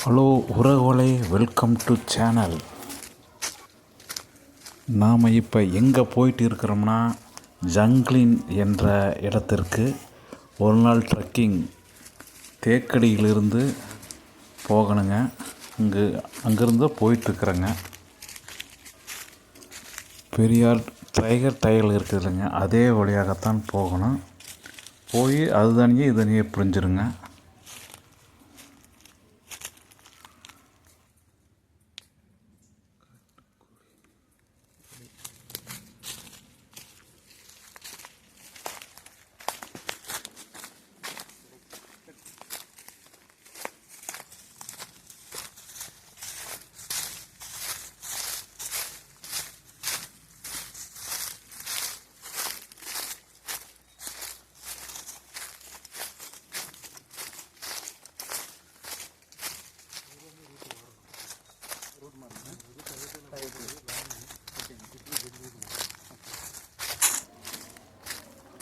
Hello உறவுகளே welcome to channel நாம் இப்போ எங்கே போயிட்டு இருக்கிறோம்னா ஜங்க்லின் என்ற இடத்திற்கு ஒரு நாள் ட்ரெக்கிங் தேக்கடியிலிருந்து போகணுங்க. இங்கு அங்கேருந்து போயிட்டுருக்குறேங்க. பெரியார் டைகர் டயல் இருக்குதுல்லைங்க. அதே வழியாகத்தான் போகணும். போய் அது தனியே இது தனியே பிரிஞ்சிருங்க.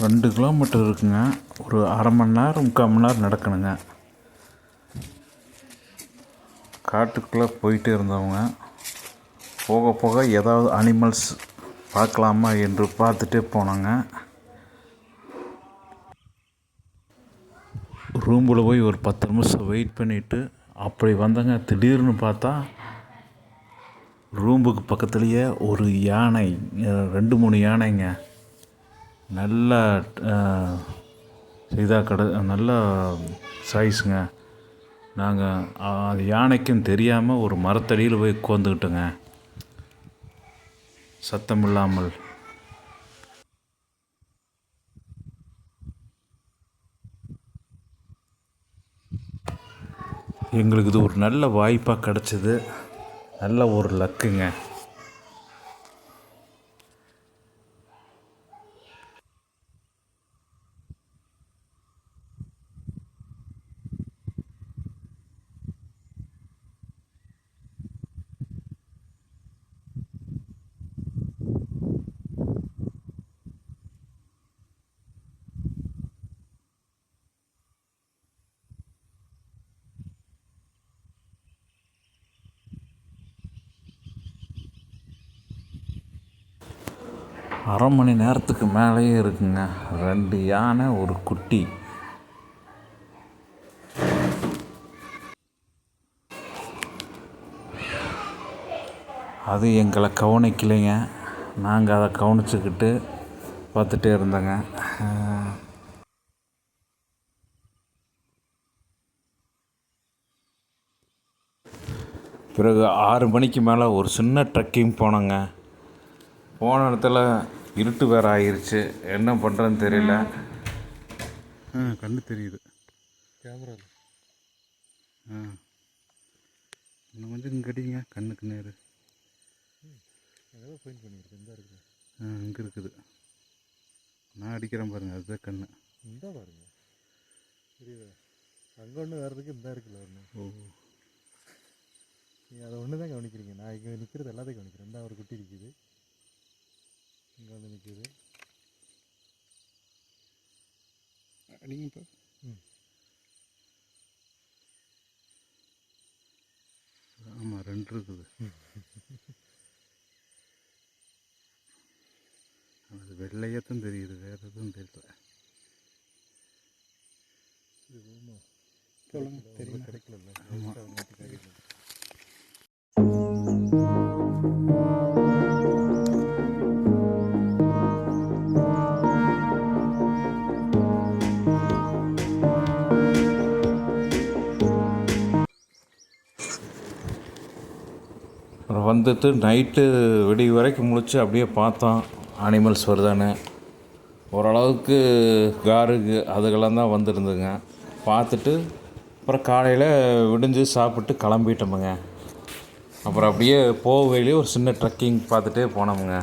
ரெண்டு கிலோமீட்டர் இருக்குங்க. ஒரு அரை மணி நேரம் முக்கால் மணி நேரம் நடக்கணுங்க. காட்டுக்குள்ளே போயிட்டே இருந்தவங்க போக போக ஏதாவது அனிமல்ஸ் பார்க்கலாமா என்று பார்த்துட்டே போனாங்க. ரூமில் போய் ஒரு பத்து நிமிஷம் வெயிட் பண்ணிவிட்டு அப்படி வந்தங்க. திடீர்னு பார்த்தா ரூம்புக்கு பக்கத்துலேயே ஒரு யானை ரெண்டு மூணு யானைங்க. நல்ல இதாக கிட நல்ல சைஸுங்க நாங்கள் அது யானைக்கும் தெரியாமல் ஒரு மரத்தடியில் போய் உட்காந்துக்கிட்டோங்க சத்தம் இல்லாமல். எங்களுக்கு இது ஒரு நல்ல வாய்ப்பாக கிடச்சிது. நல்ல ஒரு லக்குங்க அரை மணி நேரத்துக்கு மேலேயே இருக்குங்க. ரெண்டு யானை ஒரு குட்டி. அது எங்களை கவனிக்கலைங்க. நாங்கள் அதை கவனிச்சுக்கிட்டு பார்த்துட்டே இருந்தோங்க. பிறகு ஆறு மணிக்கு மேலே ஒரு சின்ன ட்ரெக்கிங் போனோங்க. போன இடத்துல இருட்டு வேற ஆயிருச்சு. என்ன பண்ணுறதுன்னு தெரியல. ஆ கண்ணு தெரியுது. கேமரா ஆ. இன்னும் கொஞ்சம் இங்கே அடிங்க. கண்ணுக்கு நேரு. ஏதோ பெயிண்ட் பண்ணியிருக்கு இந்த இருக்குது? ஆ இங்கே இருக்குது. நான் அடிக்கிறேன் பாருங்க. அதுதான் கண்ணு. இந்த பாருங்க. தெரியுதா அங்கே ஒன்று வர்றதுக்கு இந்த இருக்குல்ல ஒன்று ஓ. நீங்கள் அதை ஒன்று தான் கவனிக்கிறீங்க. நான் இங்கே நிற்கிறது எல்லாத்தையும் கவனிக்கிறேன். இந்த ஒரு குட்டி நிற்கிது இங்கே வந்து நிற்கிது அடிங்க இப்போ. ம். ஆமாம் ரெண்டு இருக்குது. அது வெள்ளையத்தான் தெரியுது வேறு எதுவும் தெரியல. இது ஆமாம் தெரியும் கிடைக்கல கிடைக்கல. வந்துட்டு நைட்டு விடிய வரைக்கும் முழிச்சு அப்படியே பார்த்தோம். அனிமல்ஸ் வருதான்னு. ஓரளவுக்கு காருக்கு அதுக்கெல்லாம் தான் வந்திருந்துங்க பார்த்துட்டு அப்புறம் காலையில் விடிஞ்சு சாப்பிட்டு கிளம்பிட்டோமுங்க. அப்புறம் அப்படியே போகையிலேயே ஒரு சின்ன ட்ரெக்கிங் பார்த்துட்டே போனோமுங்க.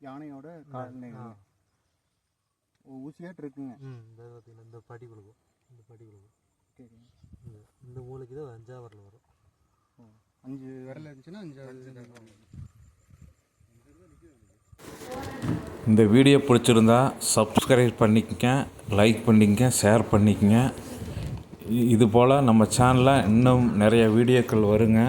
யானையோட கால் ஊசியாட்டு இருக்குங்க ம் இந்த பார்த்தீங்கன்னா இந்த படி விழுகும் இந்த படி விழுகும் சரி இந்த மூளைக்கு தான் அஞ்சாவது வரல வரும். அஞ்சு விரல் இருந்துச்சுன்னா அஞ்சு இந்த வீடியோ பிடிச்சிருந்தா சப்ஸ்கிரைப் பண்ணிக்கங்க லைக் பண்ணிக்கங்க ஷேர் பண்ணிக்கங்க. இது போல் நம்ம சேனலில் இன்னும் நிறைய வீடியோக்கள் வருங்க.